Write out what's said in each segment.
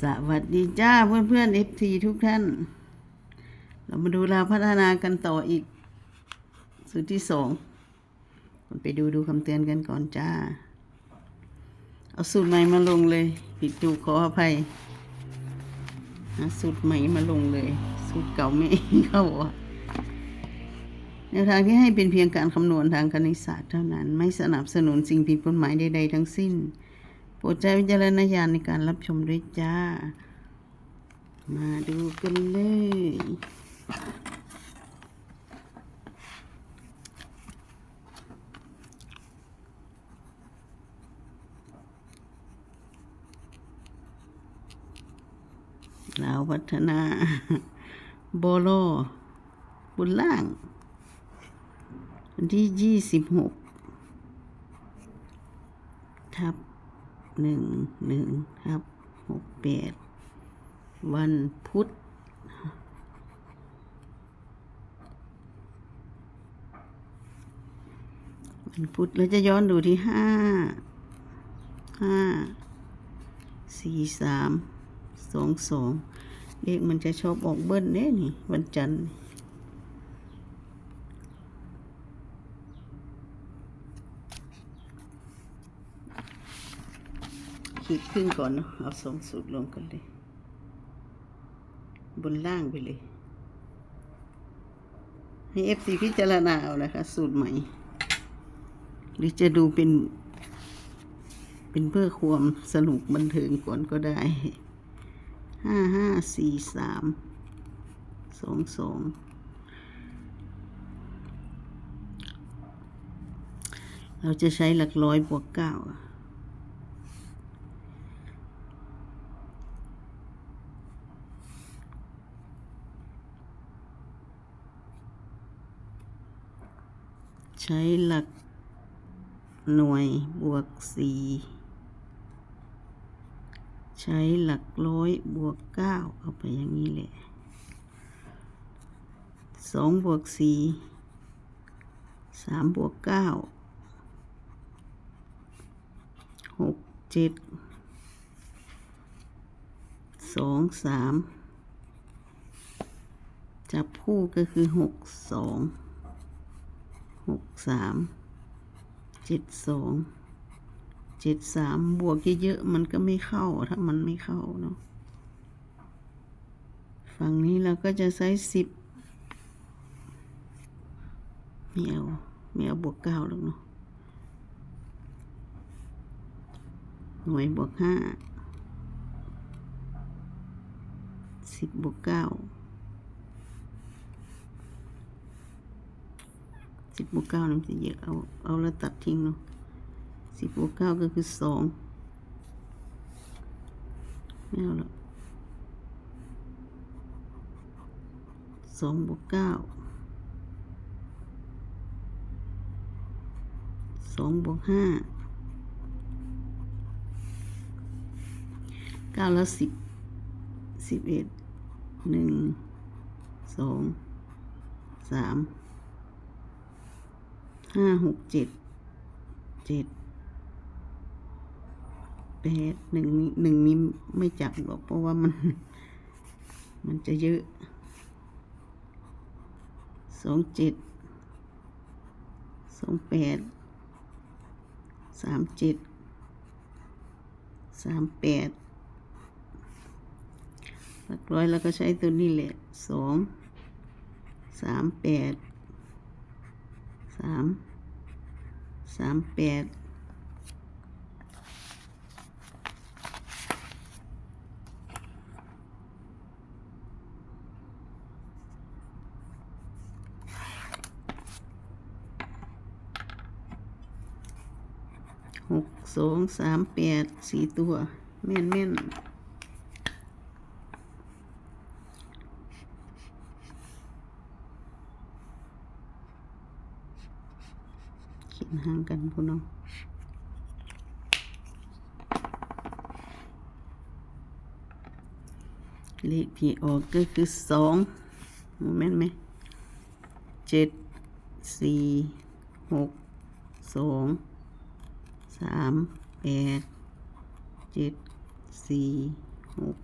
สวัสดีจ้าเพื่อนเพื่อนเอฟทีทุกท่าน เรามาดูเราพัฒนากันต่ออีก สูตรที่สองคนไปดูดูคำเตือนกันก่อนจ้า เอาสูตรใหม่มาลงเลย ผิดถูกขออภัยนะสูตรใหม่มาลงเลย สูตรเก่าไม่เข้าอะแนวทางที่ให้เป็นเพียงการคำนวณทางคณิตศาสตร์เท่านั้น ไม่สนับสนุนสิ่งผิดกฎหมายใดๆทั้งสิ้น ปรดใช้วิจารณญาณในการรับชมด้วยจ้า มาดูกันเลย ลาวพัฒนาโบโลบุญล่าง ที่ยี่สิบหกทับ หนึ่งหนึ่งทับหกแปดวันพุธวันพุธเราจะย้อนดูที่ห้าห้าสี่สามสองสองเลขมันจะชอบออกเบิ้ลเนี่ยนี่ วันจันทร์ ขีดครึ่งก่อนเนาะเอาสองสูตรรวมกันเลย บนล่างไปเลย ให้เอฟซีพิจารณาเอานะคะ สูตรใหม่ หรือจะดูเป็น เป็นเพื่อความสนุกบันเทิงก่อนก็ได้ห้าห้าสี่สามสองสองเราจะใช้หลักร้อยบวกเก้า ใช้หลักหน่วยบวกสี่ใช้หลักร้อยบวกเก้าเอาไปอย่างนี้แหละสองบวกสี่สามบวกเก้าหกเจ็ดสองสามจับคู่ก็คือหกสอง หกสามเจ็ดสองเจ็ดสามบวกเยอะๆมันก็ไม่เข้าถ้ามันไม่เข้าเนาะฝั่งนี้เราก็จะใช้สิบไม่เอาไม่เอาบวกเก้าหรอกเนาะหน่วยบวกห้าสิบบวกเก้า สิบบวกเก้านี่มันจะเยอะเอาเอาแล้วตัดทิ้งเนาะสิบบวกเก้าก็คือสองไม่เอาแล้วสองบวกเก้าสองบวกห้าเก้าแล้วสิบสิบเอ็ดหนึ่งสองสาม ห้าหกเจ็ดเจ็ดแปดหนึ่งนี้หนึ่งนี้ไม่จับหรอกเพราะว่ามัน มันจะเยอะสองเจ็ดสองแปดสามเจ็ดสามแปดหลักร้อยแล้วก็ใช้ตัวนี้แหละสองสามแปด สามสามแปดหกสองสามแปดสี่ตัว แม่นแม่นเขียน ห่างกันพูน้องเลขที่ออกก็คือสองแม่นไหมเจ็ดสี่หกสองสามแปดเจ็ดสี่หก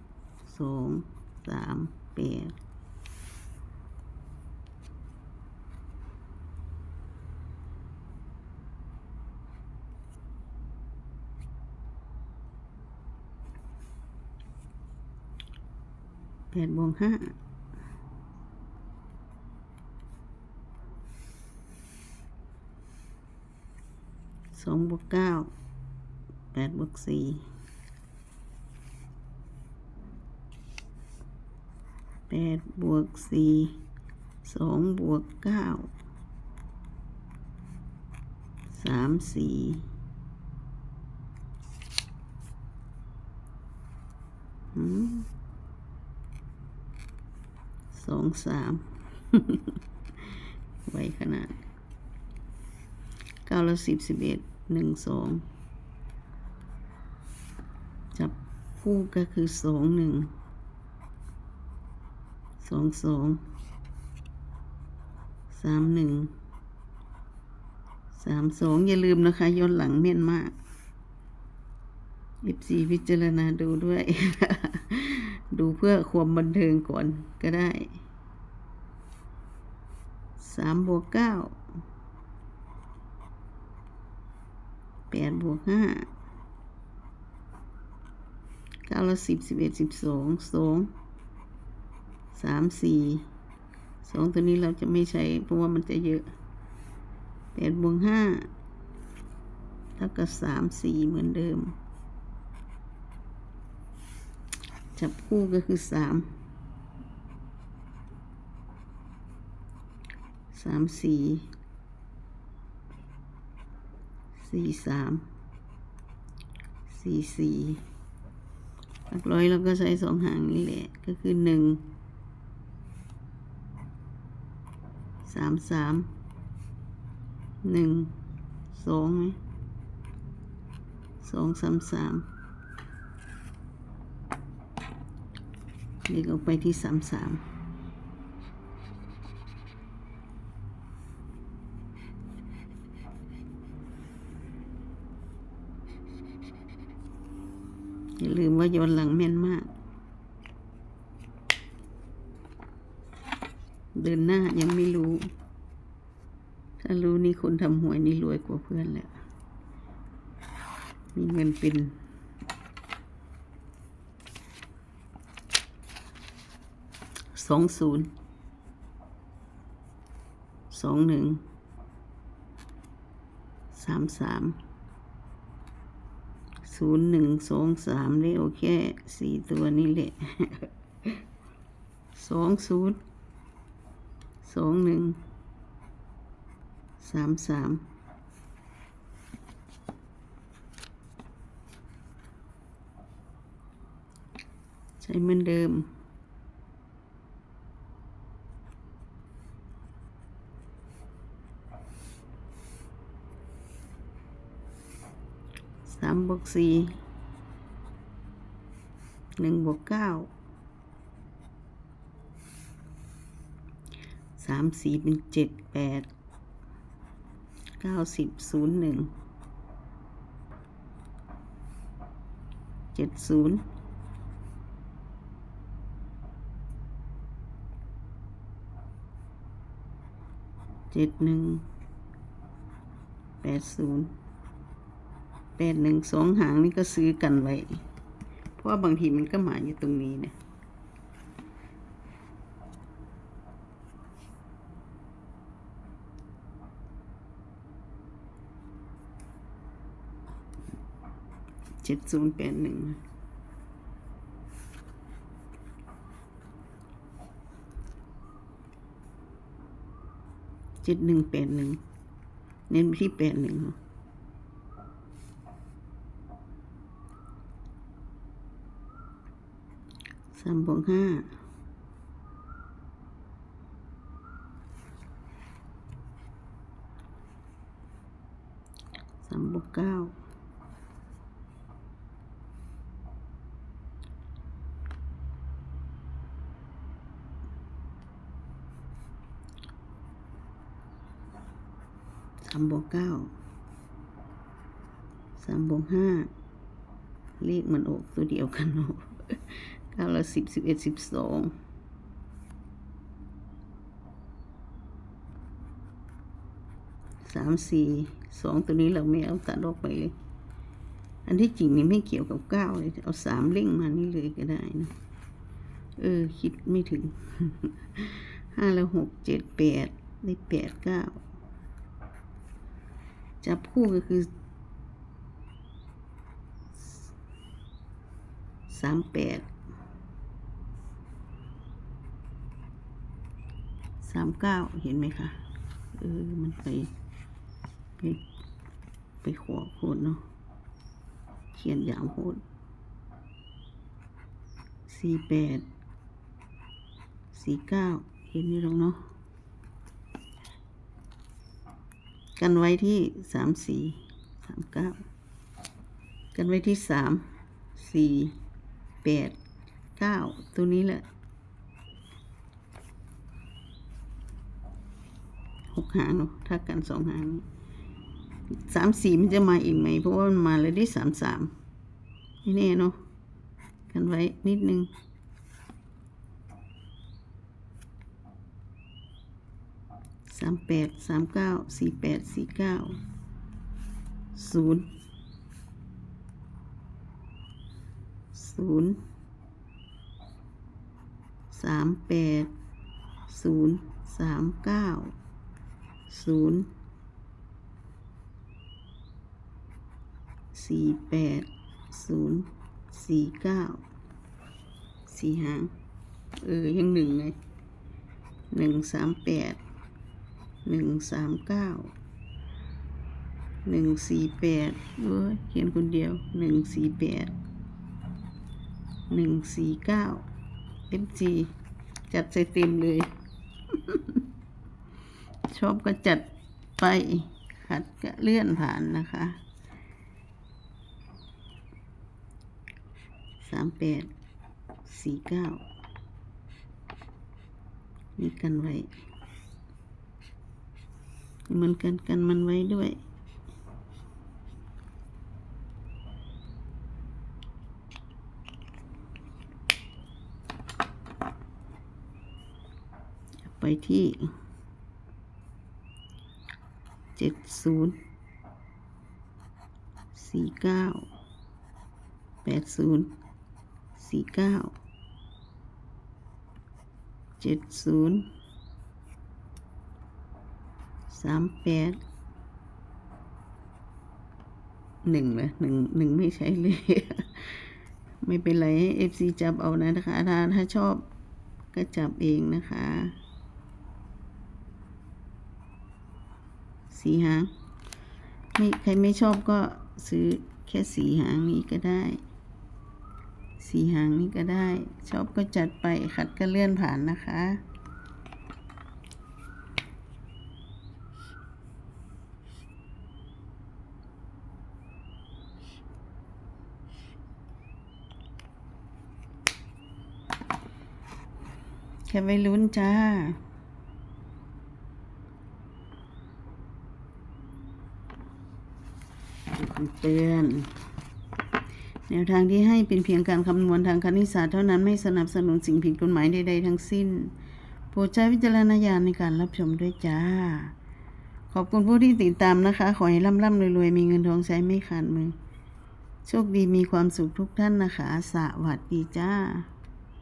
สองสามแปด แปดบวกห้าสองบวกเก้าแปดบวกสี่แปดบวกสี่สองบวกเก้าสามสี่หืม องสามไว้ขนาดเก้าละสิบสิบเอ็ดหนึ่งสองจับคู่ก็คือสองหนึ่งสองสองสามหนึ่งสามสองอย่าลืมนะคะย้อนหลังเม่นมากอิบซีพิจารณาดูด้วย ดูเพื่อความบันเทิงก่อนก็ได้สามบวกเก้าแปดบวกห้าเก้าละสิบสิบเอ็ดสิบสองสองสามสี่สองตัวนี้เราจะไม่ใช้เพราะว่ามันจะเยอะแปดบวกห้าเท่ากับสามสี่เหมือนเดิม จับคู่ก็คือสามสามสี่สี่สามสี่สี่หลักร้อยเราก็ใช้สองหางนี่แหละ ก็คือหนึ่งสามสามหนึ่งสองสองสามสาม เด็กออกไปที่สามสามอย่าลืมว่าย้อนหลังแม่นมาก เดินหน้ายังไม่รู้ ถ้ารู้นี่คนทำหวยนี่รวยกว่าเพื่อนแหละ มีเงินเป็น สองศูนย์สองหนึ่งสามสามศูนย์หนึ่งสองสามนี่โอเคสี่ตัวนี่แหละสองศูนย์สองหนึ่งสามสามใช้เหมือนเดิม สามบวกสี่หนึ่งบวกเก้าสามสี่เป็นเจ็ดแปดเก้าสิบศูนย์หนึ่งเจ็ดศูนย์เจ็ดหนึ่งแปดศูนย์ ปดหนึ่งสองหางนี่ก็ซื้อกันไว้ เพราะว่าบางทีมันก็หมายอยู่ตรงนี้เนี่ยเจ็ดศูนย์แปดหนึ่งเจ็ดหนึ่งแปดหนึ่งเน้นที่แปดหนึ่งเนาะ สามบวกห้าสามบวกเก้าสามบวกเก้าสามบวกห้าเลขมันออกตัวเดียวกันเนาะ เก้าละสิบสิบเอ็ดสิบสองสามสี่สองตัวนี้เราไม่เอาตัดออกไปเลย อันที่จริงนี่ไม่เกี่ยวกับเก้าเลย เอาสามเล่งมานี่เลยก็ได้นะ เออ คิดไม่ถึงห้าแล้วหกเจ็ดแปดได้แปดเก้าจับคู่ก็คือสามแปด สามเก้าเห็นไหมคะ เออ มันไป ไป ไปขวบโคตรเนาะ เขียนอย่างโหดสี่แปด สี่เก้า เห็นนี่หรอกเนาะ กันไว้ที่สามสี่ สามเก้า กันไว้ที่สาม สี่ แปด เก้า ตัวนี้แหละ ห กหางเนาะถ้ากันสองหางนี้สามสี่มันจะมาอีกไหม เพราะว่ามันมาเลยได้สามสามไม่แน่เนาะกันไว้นิดนึงสามแปดสามเก้าสี่แปดสี่เก้าศูนย์ศูนย์สามแปดศูนย์สามเก้า ศูนย์สี่แปดศูนย์สี่เก้าสี่หาง เออ ยังหนึ่งไงหนึ่งสามแปดหนึ่งสามเก้าหนึ่งสี่แปดเอ้ยเขียนคนเดียวหนึ่งสี่แปดหนึ่งสี่เก้า FG จัดใส่เต็มเลย ชอบก็จัดไปขัดก็เลื่อนผ่านนะคะสามแปดสี่เก้านี่กันไว้ เหมือนกันกันมันไว้ด้วยไปที่ เจ็ดศูนย์สี่เก้าแปดศูนย์สี่เก้าเจ็ดศูนย์สามแปดหนึ่งเลยหนึ่งหนึ่งไม่ใช่เลย ไม่เป็นไรให้เอฟซีจับเอานะคะ ถ้าถ้าชอบก็จับเองนะคะ สีหางไม่ใครไม่ชอบก็ซื้อแค่สีหางนี้ก็ได้ สีหางนี้ก็ได้ ชอบก็จัดไปขัดก็เลื่อนผ่านนะคะแค่ไปลุ้นจ้า คำ เตือนแนวทางที่ให้เป็นเพียงการคำนวณทางคณิตศาสตร์เท่านั้นไม่สนับสนุนสิ่งผิดกฎหมายใดๆทั้งสิ้น โปรดใช้วิจารณญาณในการรับชมด้วยจ้า ขอบคุณผู้ที่ติดตามนะคะ ขอให้ร่ำร่ำรวยๆ มีเงินทองใช้ไม่ขาดมือ โชคดีมีความสุขทุกท่านนะคะ สวัสดีจ้า